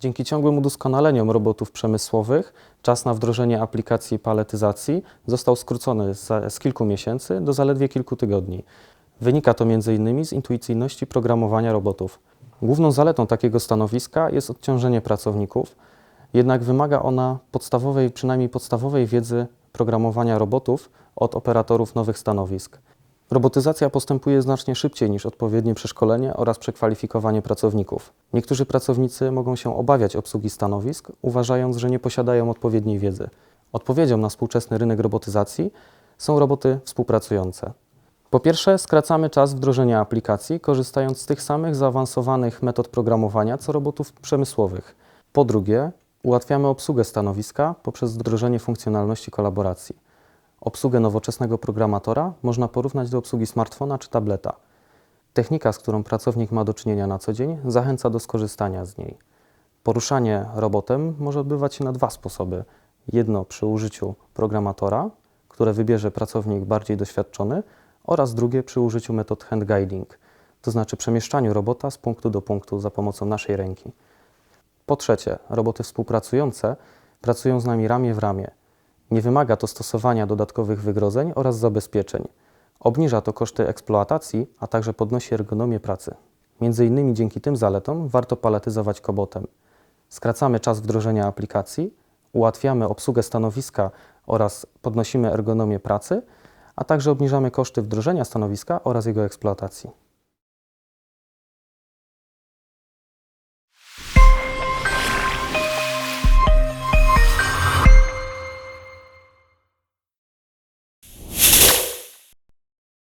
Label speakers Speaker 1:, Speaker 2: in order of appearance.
Speaker 1: Dzięki ciągłym udoskonaleniom robotów przemysłowych czas na wdrożenie aplikacji paletyzacji został skrócony z, z kilku miesięcy do zaledwie kilku tygodni. Wynika to m.in. z intuicyjności programowania robotów. Główną zaletą takiego stanowiska jest odciążenie pracowników, jednak wymaga ona podstawowej, przynajmniej podstawowej wiedzy programowania robotów od operatorów nowych stanowisk. Robotyzacja postępuje znacznie szybciej niż odpowiednie przeszkolenie oraz przekwalifikowanie pracowników. Niektórzy pracownicy mogą się obawiać obsługi stanowisk, uważając, że nie posiadają odpowiedniej wiedzy. Odpowiedzią na współczesny rynek robotyzacji są roboty współpracujące. Po pierwsze, skracamy czas wdrożenia aplikacji, korzystając z tych samych zaawansowanych metod programowania co robotów przemysłowych. Po drugie, ułatwiamy obsługę stanowiska poprzez wdrożenie funkcjonalności kolaboracji. Obsługę nowoczesnego programatora można porównać do obsługi smartfona czy tableta. Technika, z którą pracownik ma do czynienia na co dzień, zachęca do skorzystania z niej. Poruszanie robotem może odbywać się na dwa sposoby. Jedno przy użyciu programatora, które wybierze pracownik bardziej doświadczony, oraz drugie przy użyciu metod hand guiding, to znaczy przemieszczaniu robota z punktu do punktu za pomocą naszej ręki. Po trzecie, roboty współpracujące pracują z nami ramię w ramię. Nie wymaga to stosowania dodatkowych wygrodzeń oraz zabezpieczeń. Obniża to koszty eksploatacji, a także podnosi ergonomię pracy. Między innymi dzięki tym zaletom warto paletyzować kobotem. Skracamy czas wdrożenia aplikacji, ułatwiamy obsługę stanowiska oraz podnosimy ergonomię pracy, a także obniżamy koszty wdrożenia stanowiska oraz jego eksploatacji.